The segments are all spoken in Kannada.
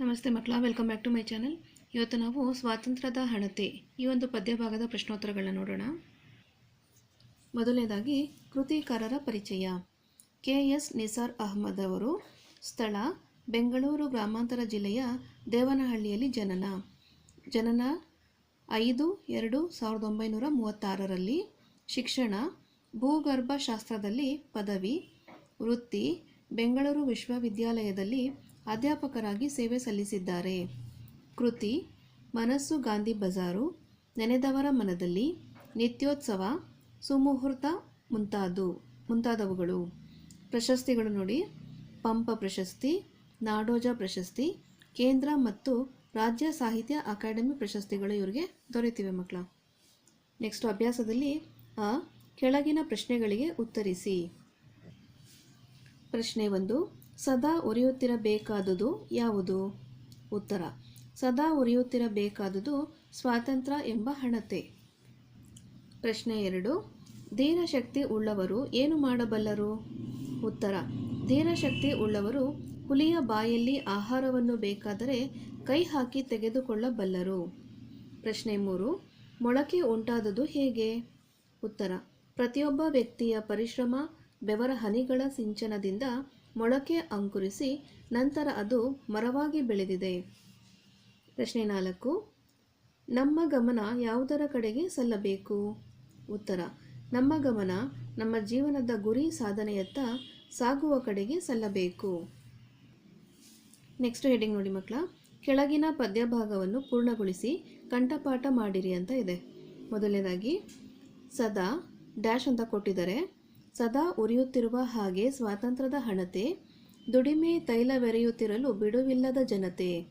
ನಮಸ್ತೆ ಮಕ್ಕಳ welcome back to my channel ಇವತ್ತು ನಾವು ಸ್ವಾತಂತ್ರ್ಯದ ಹಣತೆ, ಈ ಒಂದು ಪದ್ಯಭಾಗದ ಪ್ರಶ್ನೋತ್ತರಗಳನ್ನ ನೋಡೋಣ. ಮೊದಲನೇದಾಗಿ, ಕೃತಿಕಾರರ ಪರಿಚಯ. ಕೆ. ಎಸ್. ನಿಸಾರ್ ಅಹ್ಮದ್ ಅವರು ಸ್ಥಳ, ಬೆಂಗಳೂರು ಗ್ರಾಮಾಂತರ ಜಿಲ್ಲೆಯ ದೇವನಹಳ್ಳಿಯಲ್ಲಿ ಜನನ. ಜನನ ಐದು ಎರಡು ಸಾವಿರದ ಒಂಬೈನೂರ ಮೂವತ್ತಾರರಲ್ಲಿ ಶಿಕ್ಷಣ, ಭೂಗರ್ಭಶಾಸ್ತ್ರದಲ್ಲಿ ಪದವಿ, ವೃತ್ತಿ, ಬೆಂಗಳೂರು ವಿಶ್ವವಿದ್ಯಾಲಯದಲ್ಲಿ ಅಧ್ಯಾಪಕರಾಗಿ ಸೇವೆ ಸಲ್ಲಿಸಿದ್ದಾರೆ. ಕೃತಿ, ಮನಸ್ಸು ಗಾಂಧಿ ಬಜಾರು, ನೆನೆದವರ ಮನದಲ್ಲಿ ನಿತ್ಯೋತ್ಸವ, ಸುಮುಹೂರ್ತ ಮುಂತಾದು, ಮುಂತಾದವುಗಳು. ಪ್ರಶಸ್ತಿಗಳು ನೋಡಿ, ಪಂಪ ಪ್ರಶಸ್ತಿ, ನಾಡೋಜ ಪ್ರಶಸ್ತಿ, ಕೇಂದ್ರ ಮತ್ತು ರಾಜ್ಯ ಸಾಹಿತ್ಯ ಅಕಾಡೆಮಿ ಪ್ರಶಸ್ತಿಗಳು ಇವರಿಗೆ ದೊರೆತಿವೆ ಮಕ್ಕಳ. ನೆಕ್ಸ್ಟ್ ಅಭ್ಯಾಸದಲ್ಲಿ ಆ ಕೆಳಗಿನ ಪ್ರಶ್ನೆಗಳಿಗೆ ಉತ್ತರಿಸಿ. ಪ್ರಶ್ನೆ ಒಂದು ಸದಾ ಉರಿಯುತ್ತಿರಬೇಕಾದುದು ಯಾವುದು? ಉತ್ತರ. ಸದಾ ಉರಿಯುತ್ತಿರಬೇಕಾದುದು ಸ್ವಾತಂತ್ರ್ಯ ಎಂಬ ಹಣತೆ. ಪ್ರಶ್ನೆ ಎರಡು. ಧೀರಶಕ್ತಿ ಉಳ್ಳವರು ಏನು ಮಾಡಬಲ್ಲರು? ಉತ್ತರ. ಧೀರಶಕ್ತಿ ಉಳ್ಳವರು ಹುಲಿಯ ಬಾಯಲ್ಲಿ ಆಹಾರವನ್ನು ಬೇಕಾದರೆ ಕೈ ಹಾಕಿ ತೆಗೆದುಕೊಳ್ಳಬಲ್ಲರು. ಪ್ರಶ್ನೆ ಮೂರು. ಮೊಳಕೆ ಉಂಟಾದುದು ಹೇಗೆ? ಉತ್ತರ. ಪ್ರತಿಯೊಬ್ಬ ವ್ಯಕ್ತಿಯ ಪರಿಶ್ರಮ, ಬೆವರ ಹನಿಗಳ ಸಿಂಚನದಿಂದ ಮೊಳಕೆ ಅಂಕುರಿಸಿ ನಂತರ ಅದು ಮರವಾಗಿ ಬೆಳೆದಿದೆ. ಪ್ರಶ್ನೆ ನಾಲ್ಕು, ನಮ್ಮ ಗಮನ ಯಾವುದರ ಕಡೆಗೆ ಸಲ್ಲಬೇಕು? ಉತ್ತರ, ನಮ್ಮ ಗಮನ ನಮ್ಮ ಜೀವನದ ಗುರಿ ಸಾಧನೆಯತ್ತ ಸಾಗುವ ಕಡೆಗೆ ಸಲ್ಲಬೇಕು. ನೆಕ್ಸ್ಟ್ ಹೆಡಿಂಗ್ ನೋಡಿ ಮಕ್ಕಳ, ಕೆಳಗಿನ ಪದ್ಯಭಾಗವನ್ನು ಪೂರ್ಣಗೊಳಿಸಿ ಕಂಠಪಾಠ ಮಾಡಿರಿ ಅಂತ ಇದೆ. ಮೊದಲನೇದಾಗಿ, ಸದಾ ಡ್ಯಾಶ್ ಅಂತ ಕೊಟ್ಟಿದ್ದಾರೆ. ಸದಾ ಉರಿಯುತ್ತಿರುವ ಹಾಗೆ ಸ್ವಾತಂತ್ರ್ಯದ ಹಣತೆ, ದುಡಿಮೆ ತೈಲವೆರೆಯುತ್ತಿರಲು ಬಿಡುವಿಲ್ಲದ ಜನತೆ.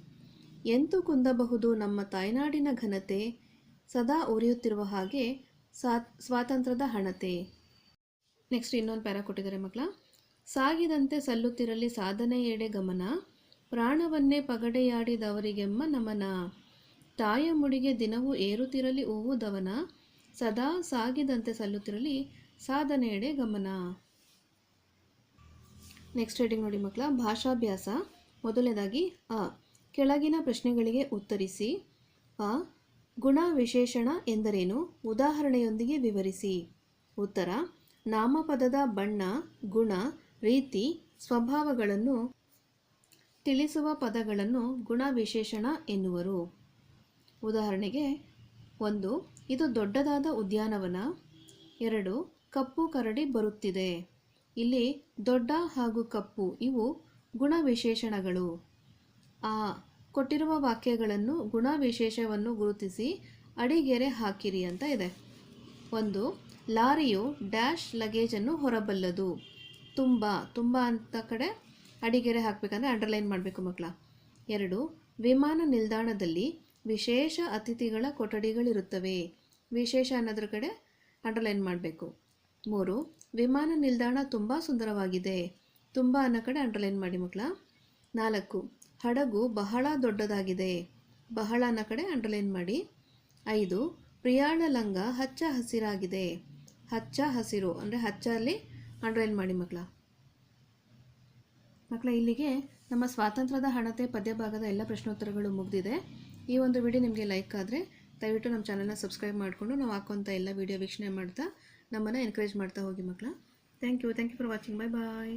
ಎಂತು ಕುಂದಬಹುದು ನಮ್ಮ ತಾಯ್ನಾಡಿನ ಘನತೆ, ಸದಾ ಉರಿಯುತ್ತಿರುವ ಹಾಗೆ ಸಾ ಸ್ವಾತಂತ್ರ್ಯದ ಹಣತೆ. ನೆಕ್ಸ್ಟ್ ಇನ್ನೊಂದು ಪ್ಯಾರ ಕೊಟ್ಟಿದ್ದಾರೆ ಮಕ್ಕಳ. ಸಾಗಿದಂತೆ ಸಲ್ಲುತ್ತಿರಲಿ ಸಾಧನೆ ಎಡೆ ಗಮನ, ಪ್ರಾಣವನ್ನೇ ಪಗಡೆಯಾಡಿದವರಿಗೆಮ್ಮ ನಮನ. ತಾಯ ಮುಡಿಗೆ ದಿನವೂ ಏರುತ್ತಿರಲಿ ಹೂವುದವನ ಸದಾ ಸಾಗಿದಂತೆ ಸಲ್ಲುತ್ತಿರಲಿ ಸಾಧನೆಯೆಡೆ ಗಮನ. ನೆಕ್ಸ್ಟ್ ರೀಡಿಂಗ್ ನೋಡಿ ಮಕ್ಕಳ, ಭಾಷಾಭ್ಯಾಸ. ಮೊದಲನೇದಾಗಿ, ಅ. ಕೆಳಗಿನ ಪ್ರಶ್ನೆಗಳಿಗೆ ಉತ್ತರಿಸಿ. ಅ. ಗುಣ ವಿಶೇಷಣ ಎಂದರೇನು? ಉದಾಹರಣೆಯೊಂದಿಗೆ ವಿವರಿಸಿ. ಉತ್ತರ, ನಾಮಪದದ ಬಣ್ಣ, ಗುಣ, ರೀತಿ, ಸ್ವಭಾವಗಳನ್ನು ತಿಳಿಸುವ ಪದಗಳನ್ನು ಗುಣ ವಿಶೇಷಣ ಎನ್ನುವರು. ಉದಾಹರಣೆಗೆ, ಒಂದು, ಇದು ದೊಡ್ಡದಾದ ಉದ್ಯಾನವನ. ಎರಡು ಕಪ್ಪು ಕರಡಿ ಬರುತ್ತಿದೆ. ಇಲ್ಲಿ ದೊಡ್ಡ ಹಾಗೂ ಕಪ್ಪು, ಇವು ಗುಣ ವಿಶೇಷಣಗಳು ಆ ಕೊಟ್ಟಿರುವ ವಾಕ್ಯಗಳನ್ನು ಗುಣ ವಿಶೇಷವನ್ನು ಗುರುತಿಸಿ ಅಡಿಗೆರೆ ಹಾಕಿರಿ ಅಂತ ಇದೆ. ಒಂದು, ಲಾರಿಯು ಡ್ಯಾಶ್ ಲಗೇಜನ್ನು ಹೊರಬಲ್ಲದು. ತುಂಬ ತುಂಬ ಅಂತ ಕಡೆ ಅಡಿಗೆರೆ ಹಾಕಬೇಕಂದ್ರೆ ಅಂಡರ್ಲೈನ್ ಮಾಡಬೇಕು ಮಕ್ಕಳ. ಎರಡು, ವಿಮಾನ ನಿಲ್ದಾಣದಲ್ಲಿ ವಿಶೇಷ ಅತಿಥಿಗಳ ಕೊಠಡಿಗಳಿರುತ್ತವೆ. ವಿಶೇಷ ಅನ್ನೋದ್ರ ಕಡೆ ಅಂಡರ್ಲೈನ್ ಮಾಡಬೇಕು. ಮೂರು, ವಿಮಾನ ನಿಲ್ದಾಣ ತುಂಬ ಸುಂದರವಾಗಿದೆ. ತುಂಬ ಅನ್ನೋ ಕಡೆ ಅಂಡರ್ಲೈನ್ ಮಾಡಿ ಮಕ್ಕಳ. ನಾಲ್ಕು, ಹಡಗು ಬಹಳ ದೊಡ್ಡದಾಗಿದೆ. ಬಹಳ ಅನ್ನೋ ಕಡೆ ಅಂಡರ್ಲೈನ್ ಮಾಡಿ. ಐದು ಪ್ರಿಯಾಳ ಲಂಗ ಹಚ್ಚ ಹಸಿರಾಗಿದೆ. ಹಚ್ಚ ಹಸಿರು, ಅಂದರೆ ಹಚ್ಚಲ್ಲಿ ಅಂಡರ್ಲೈನ್ ಮಾಡಿ ಮಕ್ಕಳ. ಮಕ್ಕಳ, ಇಲ್ಲಿಗೆ ನಮ್ಮ ಸ್ವಾತಂತ್ರ್ಯದ ಹಣತೆ ಪದ್ಯಭಾಗದ ಎಲ್ಲ ಪ್ರಶ್ನೋತ್ತರಗಳು ಮುಗಿದಿದೆ. ಈ ಒಂದು ವಿಡಿಯೋ ನಿಮಗೆ ಲೈಕ್ ಆದರೆ ದಯವಿಟ್ಟು ನಮ್ಮ ಚಾನಲ್ನ ಸಬ್ಸ್ಕ್ರೈಬ್ ಮಾಡಿಕೊಂಡು ನಾವು ಹಾಕುವಂಥ ಎಲ್ಲ ವಿಡಿಯೋ ವೀಕ್ಷಣೆ ಮಾಡ್ತಾ ನಮ್ಮನ್ನು ಎನ್ಕರೇಜ್ ಮಾಡ್ತಾ ಹೋಗಿ ಮಕ್ಕಳ. Thank you thank you for watching bye bye